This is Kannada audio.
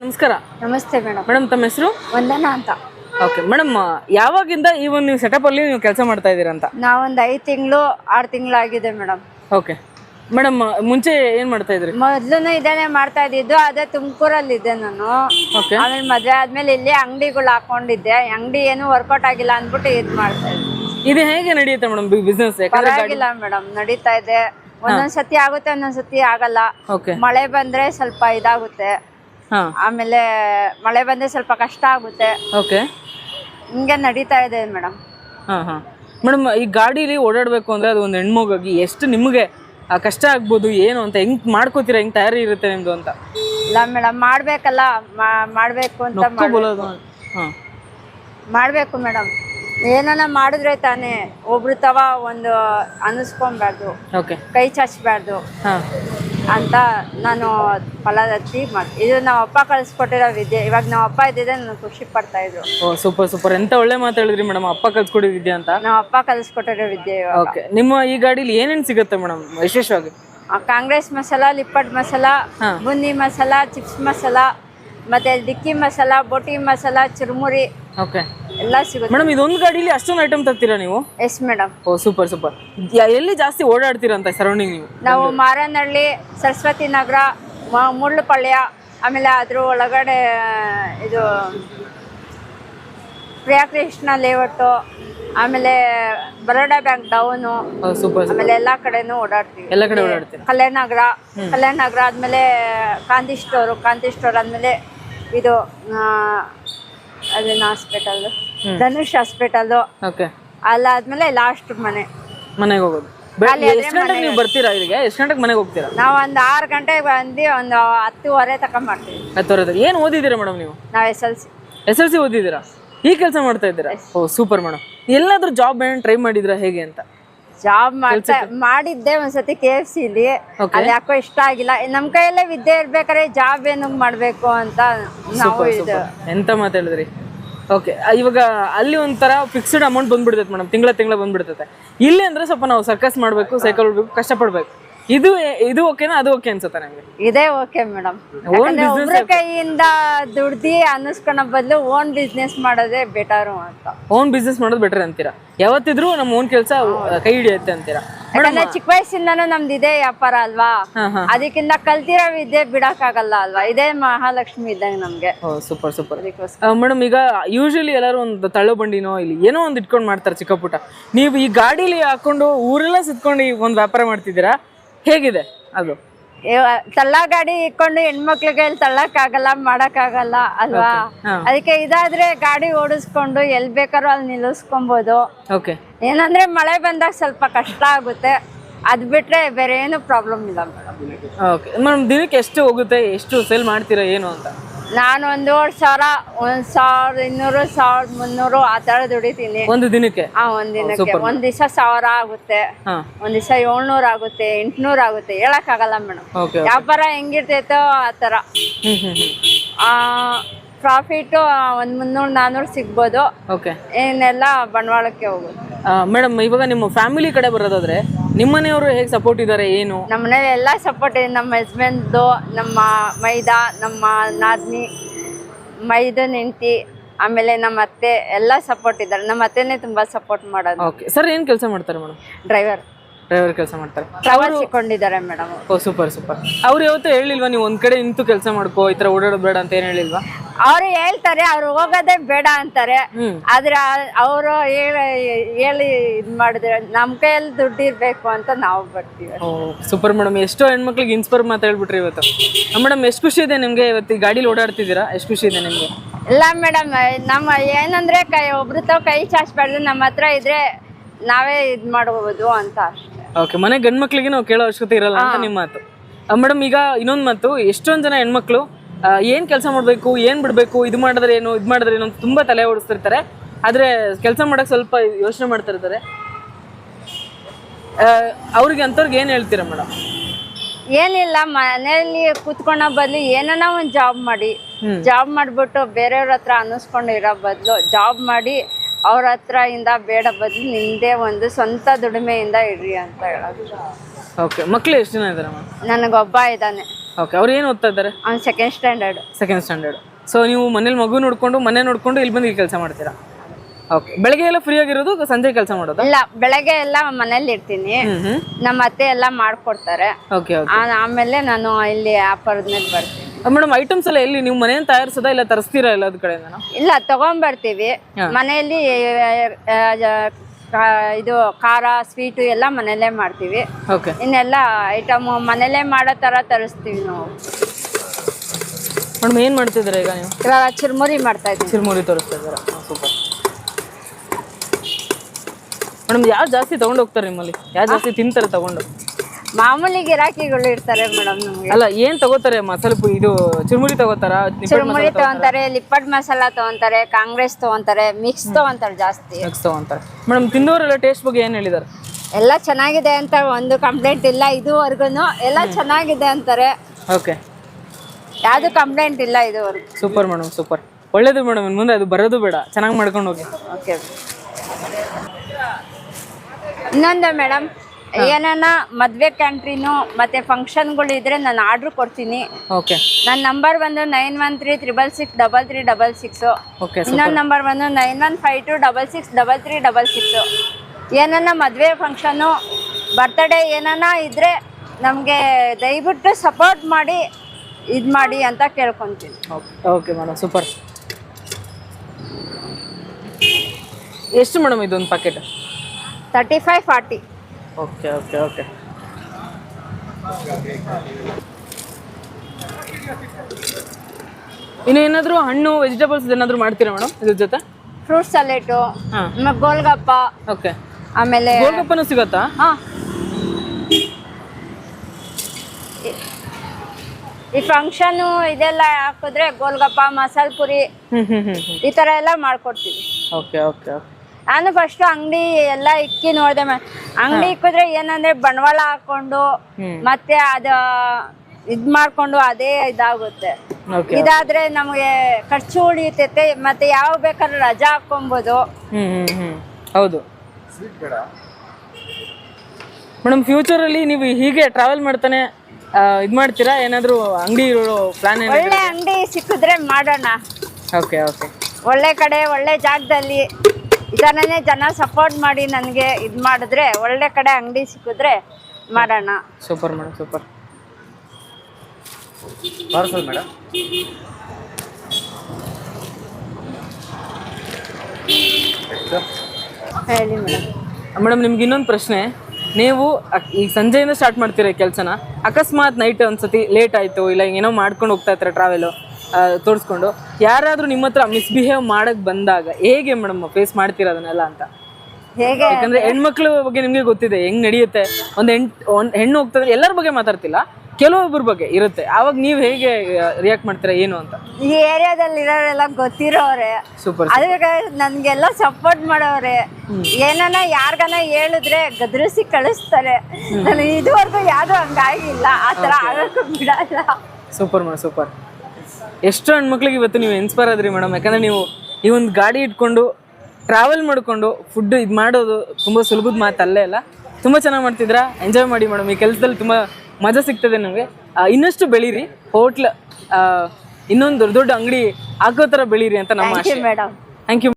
ನಮಸ್ಕಾರ. ನಮಸ್ತೆ ಮೇಡಮ್. ಮೇಡಮ್ ತಮ್ಮ ಹೆಸರು? ವಂದನಾ ಅಂತ. ಓಕೆ ಮೇಡಮ್ ಯಾವಾಗಿಂದ ಈ ಒಂದು ನೀವು ಸೆಟಪ್ ಅಲ್ಲಿ ನೀವು ಕೆಲಸ ಮಾಡ್ತಾ ಇದ್ದೀರಾ ಅಂತ? ನಾವೊಂದು ಐದು ತಿಂಗಳು ಆರು ತಿಂಗಳು ಆಗಿದೆ ಮೇಡಮ್. ಓಕೆ. ಮೇಡಮ್ ಮುಂಚೆ ಏನ್ ಮಾಡ್ತಾ ಇದ್ರಿ? ಮೊದ್ಲು ಇದೇನೆ ಮಾಡ್ತಾ ಇದ್ದಿದ್ದು ಅದೇ ತುಮಕೂರಲ್ಲಿ ಇದ್ದೆ ನಾನು ಆಮೇಲೆ ಮದ್ವೆ ಆದ್ಮೇಲೆ ಇಲ್ಲಿ ಅಂಗಡಿಗಳು ಹಾಕೊಂಡಿದ್ದೆ. ಅಂಗಡಿ ಏನು ವರ್ಕೌಟ್ ಆಗಿಲ್ಲ ಅಂದ್ಬಿಟ್ಟು ಇದ್ ಮಾಡ್ತಾ ಇದ್ದೆ. ಇದು ಹೇಗೆ ನಡೆಯುತ್ತೆ ಮೇಡಮ್ ಬಿಸ್ನೆಸ್ ಆಗಿಲ್ಲ ಪರವಾಗಿಲ್ಲ ಮೇಡಮ್ ನಡೀತಾ ಇದೆ. ಒಂದೊಂದ್ಸತಿ ಆಗುತ್ತೆ ಒಂದೊಂದ್ಸತಿ ಆಗಲ್ಲ. ಮಳೆ ಬಂದ್ರೆ ಸ್ವಲ್ಪ ಇದಾಗುತ್ತೆ. ಆಮೇಲೆ ಮಳೆ ಬಂದ್ರೆ ಸ್ವಲ್ಪ ಕಷ್ಟ ಆಗುತ್ತೆ. ಓಕೆ. ಹಿಂಗೆ ನಡೀತಾ ಇದೆ ಮೇಡಮ್. ಹಾ ಹಾ. ಮೇಡಮ್ ಈ ಗಾಡೀಲಿ ಓಡಾಡಬೇಕು ಅಂದ್ರೆ ಅದು ಒಂದು ಹೆಣ್ಮಗಾಗಿ ಎಷ್ಟು ನಿಮಗೆ ಕಷ್ಟ ಆಗ್ಬೋದು ಏನು ಅಂತ ಹೆಂಗ್ ಮಾಡ್ಕೋತೀರಾ ಹೆಂಗ್ ತಯಾರಿ ಇರುತ್ತೆ ನಿಮ್ದು ಅಂತ? ಇಲ್ಲ ಮೇಡಮ್ ಮಾಡ್ಬೇಕಲ್ಲ ಮಾಡ್ಬೇಕು ಅಂತ ಮಾಡ್ಬೇಕು. ಹಾ. ಮಾಡಬೇಕು ಮೇಡಮ್. ಏನನ್ನ ಮಾಡಿದ್ರೆ ತಾನೇ ಒಬ್ರು ತವ ಒಂದು ಅನ್ನಿಸ್ಕೊಬಾರ್ದು ಓಕೆ. ಕೈ ಚಾಚಬಾರ್ದು. ಹಾ. ಅಂತ ನಾನು ಫಲದತ್ತಿ ಮಾಡಿ ಇದು ನಮ್ಮ ಅಪ್ಪ ಕಳಿಸ್ಕೊಟ್ಟಿರೋ ವಿದ್ಯೆ. ಇವಾಗ ನಮ್ಮ ಅಪ್ಪ ಇದ್ದಿದ್ದೆ ನಾನು ಖುಷಿ ಪಡ್ತಾ ಇದ್ರು. ಓ ಸೂಪರ್ ಸೂಪರ್ ಎಂತ ಒಳ್ಳೆ ಮಾತು ಹೇಳಿದ್ರಿ ಮೇಡಮ್? ಅಪ್ಪ ಕಲ್ಸ್ಕೊಡಿದ್ಯಾ ಅಂತ? ನಮ್ಮ ಅಪ್ಪ ಕಲಿಸ್ಕೊಟ್ಟಿರೋ ವಿದ್ಯೆ ಇವಾಗ. ಓಕೆ ನಿಮ್ಮ ಈ ಗಾಡಿಲಿ ಏನೇನು ಸಿಗುತ್ತೆ ಮೇಡಮ್ ವಿಶೇಷವಾಗಿ? ಆ, ಕಾಂಗ್ರೆಸ್ ಮಸಾಲ ಲಿಪ್ಪಟ್ ಮಸಾಲ ಬುನ್ನಿ ಬುಂದಿ ಮಸಾಲ ಚಿಪ್ಸ್ ಮಸಾಲ ಮತ್ತೆ ಡಿಕ್ಕಿ ಮಸಾಲ ಬೋಟಿ ಮಸಾಲ ಚುರುಮುರಿ. ಓಕೆ ಎಲ್ಲ ಸಿಗುತ್ತೆ. ಮೇಡಮ್ ಇದೊಂದು ಗಾಡಿಲಿ ಅಷ್ಟೊಂದು ಐಟಮ್ ತರ್ತೀರಾ ನೀವು? ಎಸ್ ಮೇಡಮ್ ಓ ಸೂಪರ್ ಸೂಪರ್ ಎಲ್ಲಿ ಜಾಸ್ತಿ ಓಡಾಡ್ತೀರಾ ಅಂತ ಸರೌಂಡಿಂಗ್ ನೀವು? ನಾವು ಮಾರನಹಳ್ಳಿ ಸರಸ್ವತಿ ನಗರ ಮ- ಮುಳ್ಳುಪಾಳ್ಯ ಆಮೇಲೆ ಅದ್ರ ಒಳಗಡೆ ಇದು ಪ್ರಿಯಾಕೃಷ್ಣ ಲೇಔಟು ಆಮೇಲೆ ಬರೋಡಾ ಬ್ಯಾಂಕ್ ಡೌನು ಓ ಸೂಪರ್ ಆಮೇಲೆ ಎಲ್ಲಾ ಕಡೆನೂ ಓಡಾಡ್ತೀವಿ. ಎಲ್ಲ ಕಡೆ ಓಡಾಡ್ತೀರಾ? ಕಲ್ಯಾಣ ನಗರ ಕಲ್ಯಾಣ ನಗರ ಆದ್ಮೇಲೆ ಕಾಂತಿ ಸ್ಟೋರು ಕಾಂತಿ ಸ್ಟೋರ್ ಆದ್ಮೇಲೆ ಇದು ಆ, ಅದೇನು ಹಾಸ್ಪಿಟಲ್ ಧನುಷ್ ಹಾಸ್ಪಿಟಲ್ ಓಕೆ ಅಲ್ಲಾದ್ಮೇಲೆ ಲಾಸ್ಟ್ ಮನೆ. ಮನೆಗೆ ಹೋಗೋದು. ಎಷ್ಟು ಗಂಟೆಗೆ ನೀವು ಬರ್ತೀರಾ ಇಲ್ಲಿಗೆ? ಎಷ್ಟು ಗಂಟೆಗೆ ಮನೆಗೆ ಹೋಗ್ತೀರಾ? ನಾವು ಒಂದು ಆರು ಗಂಟೆಗೆ ಬಂದು ಒಂದು ಹತ್ತುವರೆ ಮಾಡ್ತೀವಿ. ಹತ್ತುವರೆ ಏನು ಓದಿದ್ದೀರಾ ಮೇಡಮ್ ನೀವು? ನಾವು S L C S L C ಓದಿದ್ದೀರಾ? ಈ ಕೆಲಸ ಮಾಡ್ತಾ ಇದ್ದೀರಾ? ಓ ಸೂಪರ್ ಮೇಡಮ್ ಎಲ್ಲಾದ್ರೂ ಜಾಬ್ ಏನ್ ಟ್ರೈ ಮಾಡಿದ್ರಾ ಹೇಗೆ ಅಂತ? ಜಾಬ್ ಮಾಡ್ತಾ ಮಾಡಿದ್ದೆ ಒಂದ್ಸತಿ ಕೆ ಎಫ್ ಸಿ ಅಲ್ಲಿ ಯಾಕೋ ಇಷ್ಟ ಆಗಿಲ್ಲ. ನಮ್ ಕೈಯಲ್ಲೇ ವಿದ್ಯೆ ಇರ್ಬೇಕಾದ್ರೆ ಜಾಬ್ ಏನು ಮಾಡ್ಬೇಕು ಅಂತ ನಾವು ಇದು ಎಂತ ಮಾತಾಡಿದ್ರಿ? ಹೇಳಿದ್ರಿ ಓಕೆ ಇವಾಗ ಅಲ್ಲಿ ಒಂಥರ ಫಿಕ್ಸ್ಡ್ ಅಮೌಂಟ್ ಬಂದ್ಬಿಡ್ತೈತೆ ಮೇಡಮ್ ತಿಂಗಳ ತಿಂಗಳ ಬಂದ್ಬಿಡ್ತೈತೆ. ಇಲ್ಲಿ ಅಂದ್ರೆ ಸ್ವಲ್ಪ ನಾವು ಸರ್ಕಸ್ ಮಾಡಬೇಕು ಸೈಕಲ್ ಹೊಡ್ಬೇಕು ಕಷ್ಟಪಡ್ಬೇಕು. ಇದು ಇದು ಓಕೆನಾ ಅದು ಓಕೆ ಅನ್ಸುತ್ತೆ ನಂಗೆ ಇದೇ ಓಕೆ ಮೇಡಮ್ ಒಬ್ಬರ ಕೈಯಿಂದ ದುಡ್ದಿ ಅನ್ನಿಸ್ಕೊಳೋ ಬದಲು ಓನ್ ಬಿಸ್ನೆಸ್ ಮಾಡೋದೇ ಬೆಟರು ಅಂತ. ಓನ್ ಬಿಸ್ನೆಸ್ ಮಾಡೋದು ಬೆಟರ್ ಅಂತೀರಾ? ಯಾವತ್ತಿದ್ರೂ ನಮ್ಮ ಓನ್ ಕೆಲಸ ಕೈ ಹಿಡಿಯುತ್ತೆ ಅಂತೀರಾ? ಯಾಕಂದ್ರೆ ಚಿಕ್ಕ ವಯಸ್ಸಿಂದಾನು ನಮ್ದು ಇದೇ ವ್ಯಾಪಾರ ಅಲ್ವಾ? ಅದಕ್ಕಿಂತ ಕಲ್ತಿರೋ ವಿದ್ಯೆ ಬಿಡಕ್ ಆಗಲ್ಲ ಅಲ್ವಾ? ಇದೇ ಮಹಾಲಕ್ಷ್ಮಿ ಇದ್ದಂಗೆ ನಮ್ಗೆ. ಸೂಪರ್ ಸೂಪರ್ ಮೇಡಮ್ ಈಗ ಯೂಶಲಿ ಎಲ್ಲರೂ ಒಂದು ತಳ್ಳು ಬಂಡಿನೋ ಇಲ್ಲಿ ಏನೋ ಒಂದು ಇಟ್ಕೊಂಡು ಮಾಡ್ತಾರೆ ಚಿಕ್ಕ ಪುಟ್ಟ. ನೀವು ಈ ಗಾಡಿಲಿ ಹಾಕೊಂಡು ಊರೆಲ್ಲ ಸುತ್ಕೊಂಡು ಈ ಒಂದು ವ್ಯಾಪಾರ ಮಾಡ್ತಿದ್ದೀರಾ? ಹೇಗಿದೆ ಅದು? ತಳ್ಳ ಗಾಡಿ ಇಟ್ಕೊಂಡು ಹೆಣ್ಮಕ್ಳಿಗೆ ಆಗಲ್ಲ ತಳ್ಳಕ್ಕಾಗಲ್ಲ ಮಾಡಕ್ಕಾಗಲ್ಲ ಅಲ್ವಾ? ಅದಕ್ಕೆ ಇದಾದ್ರೆ ಗಾಡಿ ಓಡಿಸ್ಕೊಂಡು ಎಲ್ ಬೇಕಾದ್ರೂ ಅಲ್ಲಿ ನಿಲ್ಲಿಸ್ಕೊಂಬೋದು. ಏನಂದ್ರೆ ಮಳೆ ಬಂದಾಗ ಸ್ವಲ್ಪ ಕಷ್ಟ ಆಗುತ್ತೆ. ಅದ್ ಬಿಟ್ರೆ ಬೇರೆ ಏನು ಪ್ರಾಬ್ಲಮ್ ಇಲ್ಲ ಮೇಡಮ್. ದಿನಕ್ಕೆ ಎಷ್ಟು ಹೋಗುತ್ತೆ ಎಷ್ಟು ಸೇಲ್ ಮಾಡ್ತೀರಾ ಏನು ಅಂತ? ನಾನು ಒಂದೂವರೆ ಸಾವಿರ ಒಂದ್ ಸಾವಿರದ ಇನ್ನೂರು ಸಾವಿರದ ಮುನ್ನೂರು ಆ ತರ ದುಡಿತೀನಿ. ಒಂದು ದಿನಕ್ಕೆ? ಆ ಒಂದ್ ದಿನಕ್ಕೆ. ಒಂದ್ ದಿವಸ ಸಾವಿರ ಆಗುತ್ತೆ. ಹಾಂ. ಒಂದ್ ದಿವಸ ಏಳ್ನೂರ್ ಆಗುತ್ತೆ ಎಂಟ್ನೂರ್ ಆಗುತ್ತೆ. ಹೇಳಕ್ಕಾಗಲ್ಲ ಮೇಡಮ್. ಓಕೆ ವ್ಯಾಪಾರ ಹೆಂಗಿರ್ತೈತೋ ಆ ತರ ಆ ಪ್ರಾಫಿಟ್ ಒಂದ್ ಮುನ್ನೂರ್ ಒಂದು ಮುನ್ನೂರು ನಾನ್ನೂರು ಸಿಗ್ಬೋದು. ಓಕೆ. ಏನೆಲ್ಲ ಬಂಡವಾಳಕ್ಕೆ ಹೋಗುತ್ತೆ. ಮೇಡಮ್ ಇವಾಗ ನಿಮ್ಮ ಫ್ಯಾಮಿಲಿ ಕಡೆ ಬರೋದಾದ್ರೆ ನಿಮ್ಮ ಮನೆಯವರು ಹೇಗೆ ಸಪೋರ್ಟ್ ಇದ್ದಾರೆ ಏನು? ನಮ್ಮ ಮನೇಲಿ ಎಲ್ಲ ಸಪೋರ್ಟ್ ಇದೆ ನಮ್ಮ ಹಸ್ಬೆಂಡ್ದು ನಮ್ಮ ಮೈದಾ ನಮ್ಮ ನಾದ್ನಿ ಮೈದನ್ ಹೆಂಡತಿ ಆಮೇಲೆ ನಮ್ಮ ಅತ್ತೆ ಎಲ್ಲ ಸಪೋರ್ಟ್ ಇದ್ದಾರೆ ನಮ್ಮ ಅತ್ತೆನೇ ತುಂಬ ಸಪೋರ್ಟ್ ಮಾಡೋದು. ಓಕೆ ಸರ್ ಏನು ಕೆಲಸ ಮಾಡ್ತಾರೆ ಮೇಡಮ್ ಡ್ರೈವರ್ ಡ್ರೈವರ್ ಕೆಲಸ ಮಾಡ್ತಾರೆ. ಮೇಡಮ್ ಓ ಸೂಪರ್ ಸೂಪರ್ ಅವ್ರು ಯಾವತ್ತೂ ಹೇಳಿಲ್ವಾ ನೀವು ಒಂದ್ ಕಡೆ ನಿಂತು ಕೆಲಸ ಮಾಡ್ಕೋ ಈ ತರ ಓಡಾಡೋದು ಬೇಡ ಅಂತ ಏನ್ ಹೇಳಿಲ್ವಾ ಅವ್ರು ಹೇಳ್ತಾರೆ ಅವ್ರು ಹೋಗೋದೇ ಬೇಡ ಅಂತಾರೆ. ಆದ್ರೆ ಅವರು ಹೇಳಿ ಇದ್ ಮಾಡಿದ್ರೆ ನಮ್ ಕೈಯಲ್ಲಿ ದುಡ್ಡು ಇರ್ಬೇಕು ಅಂತ ನಾವು ಬರ್ತೀವಿ. ಓ ಸೂಪರ್ ಮೇಡಮ್ ಎಷ್ಟೋ ಹೆಣ್ಮಕ್ಳಿಗೆ ಇನ್ಸ್ಪೈರ್ ಹೇಳ್ಬಿಟ್ರಿ ಇವತ್ತು. ಮೇಡಮ್ ಎಷ್ಟು ಖುಷಿ ಇದೆ ನಿಮ್ಗೆ ಇವತ್ತು ಈ ಗಾಡೀಲಿ ಓಡಾಡ್ತಿದ್ದೀರಾ? ಎಷ್ಟು ಖುಷಿ ಇದೆ ನಿಮ್ಗೆ? ಇಲ್ಲ ಮೇಡಮ್ ನಮ್ಮ ಏನಂದ್ರೆ ಕೈ ಒಬ್ರು ತಾವ್ ಕೈ ಚಾಚ್ಬಾರ್ದು ನಮ್ಮ ಹತ್ರ ಇದ್ರೆ ನಾವೇ ಇದ್ ಮಾಡ್ಬೋದು ಅಂತ ಓಕೆ ಮನೆ ಗಂಡ್ ಮಕ್ಳಿಗೆ ನಾವು ಕೇಳೋ ಅವಶ್ಯಕತೆ ಇರಲ್ಲ ಅಂತ ನಿಮ್ಮ ಮಾತು. ಮೇಡಮ್ ಈಗ ಇನ್ನೊಂದು ಮಾತು ಎಷ್ಟೊಂದ್ ಜನ ಹೆಣ್ಮಕ್ಳು ಏನ್ ಕೆಲಸ ಮಾಡಬೇಕು ಏನ್ ಬಿಡಬೇಕು ಇದು ಮಾಡಿದ್ರೆ ಏನು ಇದು ಮಾಡಿದ್ರೆ ಏನು ಅಂತ ತುಂಬಾ ತಲೆ ಓಡಿಸ್ತಿರ್ತಾರೆ. ಆದ್ರೆ ಕೆಲಸ ಮಾಡಕ್ ಸ್ವಲ್ಪ ಯೋಚನೆ ಮಾಡ್ತಿರ್ತಾರೆ ಅವ್ರಿಗೆ ಅಂಥವ್ರಿಗೆ ಏನು ಹೇಳ್ತೀರಾ ಮೇಡಮ್ ಏನಿಲ್ಲ ಮನೆಯಲ್ಲಿ ಕೂತ್ಕೊಂಡ ಬದಲು ಏನನ ಒಂದು ಜಾಬ್ ಮಾಡಿ. ಜಾಬ್ ಮಾಡ್ಬಿಟ್ಟು ಬೇರೆಯವ್ರ ಹತ್ರ ಅನ್ನಿಸ್ಕೊಂಡು ಇರೋ ಬದಲು ಜಾಬ್ ಮಾಡಿ. ಅವ್ರ ಹತ್ರ ಇಂದ ಬೇಡ ಬದ್ಲು ನಿಮ್ದೇ ಒಂದು ಸ್ವಂತ ದುಡಿಮೆಯಿಂದ ಇಡ್ರಿ ಅಂತ ಹೇಳೋದು. ಓಕೆ ಮಕ್ಕಳು ಎಷ್ಟು ಜನ ಇದ್ದಾರೆ ಮ್ಯಾಮ್? ನನಗೊಬ್ಬ ಇದ್ದಾನೆ. ಓಕೆ ಅವ್ರು ಏನು ಓದ್ತಾ ಇದ್ದಾರೆ? ಅವ್ನು second standard second standard so ನೀವು ಮನೇಲಿ ಮಗು ನೋಡ್ಕೊಂಡು ಮನೆ ನೋಡ್ಕೊಂಡು ಇಲ್ಲಿ ಬಂದು ಕೆಲಸ ಮಾಡ್ತೀರಾ? ಓಕೆ ಬೆಳಗ್ಗೆ ಎಲ್ಲ ಫ್ರೀ ಆಗಿರೋದು ಸಂಜೆ ಕೆಲಸ ಮಾಡೋದು? ಇಲ್ಲ ಬೆಳಗ್ಗೆ ಎಲ್ಲ ಮನೇಲಿ ಇರ್ತೀನಿ. ನಮ್ಮ ಅತ್ತೆ ಎಲ್ಲ ಮಾಡ್ಕೊಡ್ತಾರೆ. ಓಕೆ ಆಮೇಲೆ ನಾನು ಇಲ್ಲಿ ವ್ಯಾಪಾರದ ಮೇಲೆ ಬರ್ತೀನಿ. ಮೇಡಮ್ ಐಟಮ್ಸ್ ಎಲ್ಲ ಎಲ್ಲಿ? ನೀವು ಮನೆಯಿಂದ ತಯಾರಿಸೋದಾ ಇಲ್ಲ ತರಿಸ್ತೀರಾ ಇಲ್ಲ ಅದ್ ಕಡೆಯಿಂದ ಇಲ್ಲ ತಗೊಂಡ್ಬರ್ತೀವಿ ಮನೆಯಲ್ಲಿ ಆ, ಆ, ಕಾ- ಇದು ಖಾರ ಸ್ವೀಟು ಎಲ್ಲ ಮನೆಯಲ್ಲೇ ಮಾಡ್ತೀವಿ. ಓಕೆ ಇನ್ನೆಲ್ಲ ಐಟಮ್ ಮನೆಯಲ್ಲೇ ಮಾಡೋ ಥರ ತರಿಸ್ತೀವಿ ನಾವು. ಮೇಡಮ್ ಏನು ಮಾಡ್ತಿದ್ದೀರಾ ಈಗ ನೀವು? ಇವಾಗ ಚುರ್ಮುರಿ ಮಾಡ್ತಾ ಇದ್ದೀವಿ ಚಿರುಮುರಿ ತೋರಿಸ್ತಾ ಇದ್ದೀರಾ? ಸೂಪರ್ ಮೇಡಮ್ ಯಾರು ಜಾಸ್ತಿ ತಗೊಂಡು ಹೋಗ್ತಾರೆ ನಿಮ್ಮಲ್ಲಿ? ಯಾರು ಜಾಸ್ತಿ ತಿಂತಾರೆ ತಗೊಂಡು? ಮಾಮೂಲಿ ಗಿರಾಕಿಗಳು ಇರ್ತಾರೆ ಮೇಡಮ್ ನಮ್ಗೆ. ಅಲ್ಲ ಏನ್ ತಗೋತಾರೆ ಮಸಾಲೆ ಸ್ವಲ್ಪ ಇದು ಚುರುಮುರಿ ತಗೋತಾರ? ಚುರುಮುರಿ ತಗೊಂತಾರೆ? ಲಿಪ್ಪಟ್ ಮಸಾಲ ತಗೊಂತಾರೆ ಕಾಂಗ್ರೆಸ್ ತಗೊಂತಾರೆ ಮಿಕ್ಸ್ ತಗೊಂತಾರೆ ಜಾಸ್ತಿ. ನೆಕ್ಸ್ಟ್ ತಗೊಂತಾರೆ. ಮೇಡಮ್ ತಿಂದವರೆಲ್ಲ ಟೇಸ್ಟ್ ಬಗ್ಗೆ ಏನ್ ಹೇಳಿದಾರೆ? ಎಲ್ಲ ಚೆನ್ನಾಗಿದೆ ಅಂತ ಒಂದು ಕಂಪ್ಲೇಂಟ್ ಇಲ್ಲ ಇದುವರೆಗೂ ಎಲ್ಲ ಚೆನ್ನಾಗಿದೆ ಅಂತಾರೆ. ಓಕೆ ಯಾವ್ದು ಕಂಪ್ಲೇಂಟ್ ಇಲ್ಲ ಇದುವರೆಗೂ. ಸೂಪರ್ ಮೇಡಮ್ ಸೂಪರ್ ಒಳ್ಳೇದು ಮೇಡಮ್ ಇನ್ನು ಮುಂದೆ ಅದು ಬರೋದು ಬೇಡ. ಚೆನ್ನಾಗಿ ಮಾಡ್ಕೊಂಡು ಹೋಗಿ. ಓಕೆ ಇನ್ನೊಂದು ಮೇಡಮ್ ಏನಾನ ಮದುವೆ ಕ್ಯಾಂಟ್ರೀನು ಫಂಕ್ಷನ್ಗಳು ಇದ್ರೆ ನಾನು ಆರ್ಡರ್ ಕೊಡ್ತೀನಿ. ಓಕೆ ನನ್ನ ನಂಬರ್ ಬಂದು nine one three triple six double three double six okay ಇನ್ನೊಂದು ನಂಬರ್ ಬಂದು nine one five two double six double three double six ಏನನ್ನ ಮದುವೆ ಫಂಕ್ಷನು ಬರ್ತ್ಡೇ ಏನನ್ನ ಇದ್ರೆ ನಮಗೆ ದಯವಿಟ್ಟು ಸಪೋರ್ಟ್ ಮಾಡಿ ಇದು ಮಾಡಿ ಅಂತ ಕೇಳ್ಕೊತೀನಿ. ಓಕೆ ಓಕೆ ಮೇಡಮ್ ಸೂಪರ್ ಎಷ್ಟು ಮೇಡಮ್ ಇದೊಂದು packet thirty five forty okay okay okay ಇನ್ನೇನಾದರೂ ಹಣ್ಣು ವೆಜಿಟೇಬಲ್ಸ್ ಏನಾದರೂ ಮಾಡ್ತೀರಾ ಮೇಡಮ್ ಇದ್ರ ಜೊತೆ? ಫ್ರೂಟ್ ಸಲೇಟು ಹಾಂ. ಗೋಲ್ಗಪ್ಪ. ಓಕೆ ಆಮೇಲೆ ಗೋಲ್ಗಪ್ಪನೂ ಸಿಗುತ್ತಾ? ಹಾಂ. ಈ ಫಂಕ್ಷನು ಇದೆಲ್ಲ ಹಾಕಿದ್ರೆ ಗೋಲ್ಗಪ್ಪ ಮಸಾಲೆ ಪುರಿ ಈ ಥರ ಎಲ್ಲ ಮಾಡ್ಕೊಡ್ತೀವಿ. ಓಕೆ ಓಕೆ ಓಕೆ ನಾನು ಫಸ್ಟ್ ಅಂಗಡಿ ಎಲ್ಲ ಇಕ್ಕಿ ನೋಡಿದೆ ಅಂಗಡಿ ಇಕ್ಕಿದ್ರೆ ಏನಂದ್ರೆ ಬಂಡವಾಳ ಹಾಕೊಂಡು ಮತ್ತೆ ಅದ ಇದ್ ಮಾಡ್ಕೊಂಡು ಅದೇ ಇದಾಗುತ್ತೆ. ಇದಾದ್ರೆ ನಮಗೆ ಖರ್ಚು ಉಳಿಯುತ್ತೆ ಮತ್ತೆ ಯಾವ ಬೇಕಾದ್ರೆ ರಜಾ ಹಾಕೊಂಬೋದು ಹೌದು. ಮೇಡಮ್ ಫ್ಯೂಚರ್ ಅಲ್ಲಿ ನೀವು ಹೀಗೆ ಟ್ರಾವೆಲ್ ಮಾಡ್ತಾನೆ ಇದ್ ಮಾಡ್ತೀರಾ? ಏನಾದ್ರು ಅಂಗಡಿ ಇರೋ ಪ್ಲಾನ್ ಒಳ್ಳೆ ಅಂಗಡಿ ಸಿಕ್ಕಿದ್ರೆ ಮಾಡೋಣ. ಓಕೆ ಓಕೆ ಒಳ್ಳೆ ಕಡೆ ಒಳ್ಳೆ ಜಾಗದಲ್ಲಿ. ಇದನ್ನೇ ಜನ ಸಪೋರ್ಟ್ ಮಾಡಿ ನನಗೆ ಇದು ಮಾಡಿದ್ರೆ ಒಳ್ಳೆ ಕಡೆ ಅಂಗಡಿ ಸಿಕ್ಕಿದ್ರೆ ಮಾಡೋಣ. Super madam super. Parcel madam. ಹೇಳಿ ಮೇಡಮ್. ಮೇಡಮ್ ನಿಮ್ಗೆ ಇನ್ನೊಂದು ಪ್ರಶ್ನೆ. ನೀವು ಈ ಈಗ ಸಂಜೆಯಿಂದ ಸ್ಟಾರ್ಟ್ ಮಾಡ್ತೀರಾ ಕೆಲಸನ? ಅಕಸ್ಮಾತ್ ನೈಟ್ ಒಂದ್ಸತಿ ಲೇಟ್ ಆಯಿತು ಇಲ್ಲ ಏನೋ ಮಾಡ್ಕೊಂಡು ಹೋಗ್ತಾ ಇರ್ತಾರೆ ಟ್ರಾವೆಲು ತೋರಿಸ್ಕೊಂಡು. ಯಾರಾದರೂ ನಿಮ್ಮ ಹತ್ರ ಮಿಸ್ಬಿಹೇವ್ ಮಾಡಕ್ ಬಂದಾಗ ಹೇಗೆ ಮೇಡಮ್ ಫೇಸ್ ಮಾಡ್ತೀರಾ ಅದನ್ನೆಲ್ಲ ಅಂತ? ಹೇಗೆ ಯಾಕಂದ್ರೆ ಹೆಣ್ಮಕ್ಳ ಬಗ್ಗೆ ನಿಮ್ಗೆ ಗೊತ್ತಿದೆ ಹೆಂಗ್ ನಡೆಯುತ್ತೆ? ಒಂದ್ ಹೆಣ್ ಒಂದ್ ಹೆಣ್ಣು ಹೋಗ್ತದೆ ಎಲ್ಲರ ಬಗ್ಗೆ ಮಾತಾಡ್ತಿಲ್ಲ ಕೆಲವೊಬ್ಬರ ಬಗ್ಗೆ ಇರುತ್ತೆ. ಅವಾಗ ನೀವು ಹೇಗೆ ರಿಯಾಕ್ಟ್ ಮಾಡ್ತೀರಾ ಏನು ಅಂತ? ಈ ಏರಿಯಾದಲ್ಲಿ ಇರೋರೆಲ್ಲ ಗೊತ್ತಿರೋರೆ. ಸೂಪರ್ ಅದಕ್ಕೆ ನನ್ಗೆಲ್ಲ ಸಪೋರ್ಟ್ ಮಾಡೋರೆ. ಏನನ್ನ ಯಾರ್ಗಾನ ಹೇಳಿದ್ರೆ ಗದರಿಸಿ ಕಳಿಸ್ತಾರೆ. ನಾನು ಇದುವರೆಗೂ ಯಾವ್ದು ಹಂಗಾಗಿಲ್ಲ. ಆ ಥರ ಆಗಕ್ಕೂ ಬಿಡಲ್ಲ. ಸೂಪರ್ ಮೇಡಮ್ ಸೂಪರ್ ಎಷ್ಟು ಹೆಣ್ಮಕ್ಳಿಗೆ ಇವತ್ತು ನೀವು ಇನ್ಸ್ಪೈರ್ ಆದ್ರಿ ಮೇಡಮ್ ಯಾಕಂದ್ರೆ ನೀವು ಈ ಒಂದು ಗಾಡಿ ಇಟ್ಕೊಂಡು ಟ್ರಾವೆಲ್ ಮಾಡಿಕೊಂಡು ಫುಡ್ ಇದು ಮಾಡೋದು ತುಂಬ ಸುಲಭದ ಮಾತು ಅಲ್ಲೇ ಅಲ್ಲ. ತುಂಬ ಚೆನ್ನಾಗಿ ಮಾಡ್ತಿದ್ರಾ ಎಂಜಾಯ್ ಮಾಡಿ ಮೇಡಮ್ ಈ ಕೆಲಸದಲ್ಲಿ ತುಂಬ ಮಜಾ ಸಿಗ್ತದೆ ನಮಗೆ. ಇನ್ನಷ್ಟು ಬೆಳೀರಿ. ಹೋಟ್ಲ್ ಇನ್ನೊಂದು ದೊಡ್ಡ ದೊಡ್ಡ ಅಂಗಡಿ ಹಾಕೋ ಥರ ಬೆಳೀರಿ ಅಂತ ನಮ್ಮ ಥ್ಯಾಂಕ್ ಯು